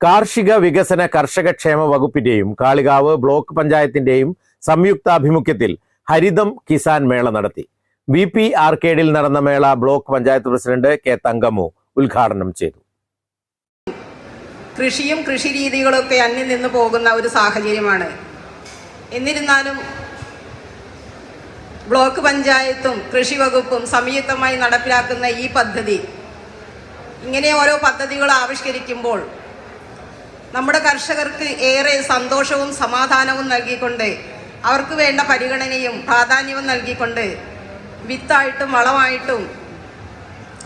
കാർഷിക വികസന കർഷക ക്ഷേമ വകുപ്പിന്റെയും കാളികാവ് ബ്ലോക്ക് പഞ്ചായത്തിന്റെയും സംയുക്താഭിമുഖ്യത്തിൽ ഹരിതം കിസാൻ മേള നടത്തി. വി പി ആർക്കേഡിൽ നടന്ന മേള block panchayat president K Thankamu ഉദ്ഘാടനം ചെയ്തു. കൃഷിയും കൃഷി രീതികളൊക്കെ അന്യം നിന്ന് പോകുന്ന ഒരു സാഹചര്യമാണ്. എന്നിരുന്നാലും ബ്ലോക്ക് പഞ്ചായത്തും കൃഷി വകുപ്പും സംയുക്തമായി നടപ്പിലാക്കുന്ന ഈ പദ്ധതി ഇങ്ങനെ ഓരോ പദ്ധതികൾ ആവിഷ്കരിക്കുമ്പോൾ നമ്മുടെ കർഷകർക്ക് ഏറെ സന്തോഷവും സമാധാനവും നൽകിക്കൊണ്ട് അവർക്ക് വേണ്ട പരിഗണനയും പ്രാധാന്യവും നൽകിക്കൊണ്ട് വിത്തായിട്ടും വളമായിട്ടും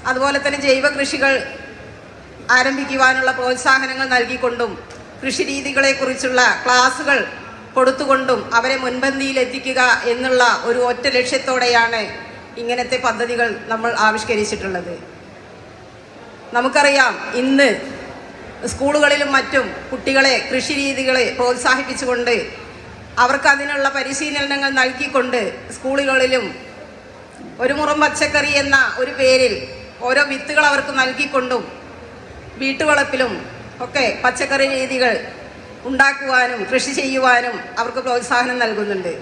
അതുപോലെ തന്നെ ജൈവ കൃഷികൾ ആരംഭിക്കുവാനുള്ള പ്രോത്സാഹനങ്ങൾ നൽകിക്കൊണ്ടും കൃഷിരീതികളെക്കുറിച്ചുള്ള ക്ലാസുകൾ കൊടുത്തുകൊണ്ടും അവരെ മുൻപന്തിയിൽ എത്തിക്കുക എന്നുള്ള ഒരു ഒറ്റ ലക്ഷ്യത്തോടെയാണ് ഇങ്ങനത്തെ പദ്ധതികൾ നമ്മൾ ആവിഷ്കരിച്ചിട്ടുള്ളത്. നമുക്കറിയാം ഇന്ന് സ്കൂളുകളിലും മറ്റും കുട്ടികളെ കൃഷി രീതികളെ പ്രോത്സാഹിപ്പിച്ചുകൊണ്ട് അവർക്ക് അതിനുള്ള പരിശീലനങ്ങൾ നൽകിക്കൊണ്ട് സ്കൂളുകളിലും ഒരു മുറം പച്ചക്കറി എന്ന ഒരു പേരിൽ ഓരോ വിത്തുകൾ അവർക്ക് നൽകിക്കൊണ്ടും വീട്ടുവളപ്പിലും ഒക്കെ പച്ചക്കറി രീതികൾ ഉണ്ടാക്കുവാനും കൃഷി ചെയ്യുവാനും അവർക്ക് പ്രോത്സാഹനം നൽകുന്നുണ്ട്.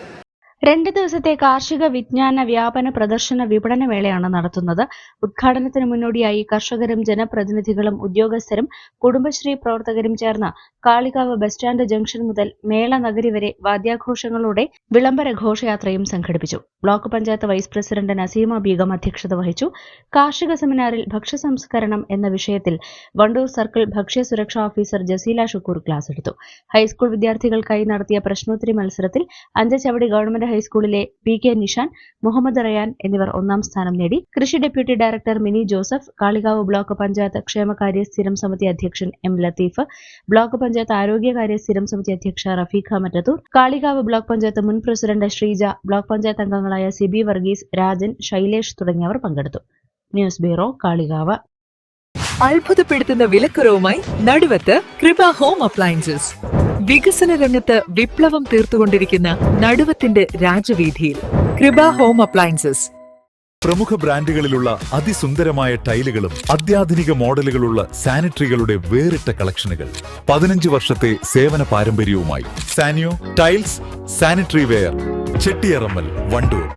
രണ്ട് ദിവസത്തെ കാർഷിക വിജ്ഞാന വ്യാപന പ്രദർശന വിപണന വേളയാണ് നടത്തുന്നത്. ഉദ്ഘാടനത്തിന് മുന്നോടിയായി കർഷകരും ജനപ്രതിനിധികളും ഉദ്യോഗസ്ഥരും കുടുംബശ്രീ പ്രവർത്തകരും ചേർന്ന് കാളികാവ് ബസ് സ്റ്റാൻഡ് ജംഗ്ഷൻ മുതൽ മേള നഗരി വരെ വാദ്യാഘോഷങ്ങളോടെ വിളംബര ഘോഷയാത്രയും സംഘടിപ്പിച്ചു. Block panchayat vice president Naseema Beegum അധ്യക്ഷത വഹിച്ചു. കാർഷിക സെമിനാറിൽ ഭക്ഷ്യസംസ്കരണം എന്ന വിഷയത്തിൽ വണ്ടൂർ സർക്കിൾ ഭക്ഷ്യ സുരക്ഷാ ഓഫീസർ ജസീല ഷുക്കൂർ ക്ലാസ് എടുത്തു. ഹൈസ്കൂൾ വിദ്യാർത്ഥികൾക്കായി നടത്തിയ പ്രശ്നോത്തരി മത്സരത്തിൽ അഞ്ചച്ചവടി ഗവൺമെന്റ് ഹൈസ്കൂളിലെ പി കെ നിഷാൻ മുഹമ്മദ് റയാൻ എന്നിവർ ഒന്നാം സ്ഥാനം നേടി. കൃഷി deputy director Mini Joseph Kalikavu block panchayat ക്ഷേമകാര്യ സ്ഥിരം സമിതി അധ്യക്ഷൻ എം ലത്തീഫ് ബ്ലോക്ക് പഞ്ചായത്ത് ആരോഗ്യകാര്യ സ്ഥിരം സമിതി അധ്യക്ഷ റഫീഖ മറ്റത്തൂർ കാളികാവ് ബ്ലോക്ക് പഞ്ചായത്ത് മുൻ പ്രസിഡന്റ് ശ്രീജ ബ്ലോക്ക് പഞ്ചായത്ത് അംഗങ്ങളായ സിബി വർഗീസ് രാജൻ ശൈലേഷ് തുടങ്ങിയവർ പങ്കെടുത്തു. News bureau Kalikavu. അത്ഭുതപ്പെടുത്തുന്ന വിലക്കുറവുമായി നടുവത്ത് കൃപ ഹോം അപ്ലയൻസസ്. വികസന രംഗത്ത് വിപ്ലവം തീർത്തുകൊണ്ടിരിക്കുന്ന നടുവത്തിന്റെ രാജവീതിയിൽ കൃപ ഹോം അപ്ലയൻസസ്. പ്രമുഖ ബ്രാൻഡുകളിലുള്ള അതിസുന്ദരമായ ടൈലുകളും അത്യാധുനിക മോഡലുകളുള്ള സാനിറ്ററികളുടെ വേറിട്ട കളക്ഷനുകൾ. പതിനഞ്ച് വർഷത്തെ സേവന പാരമ്പര്യവുമായി Sanyo tiles sanitary ware Chettiyarammal Wandoor.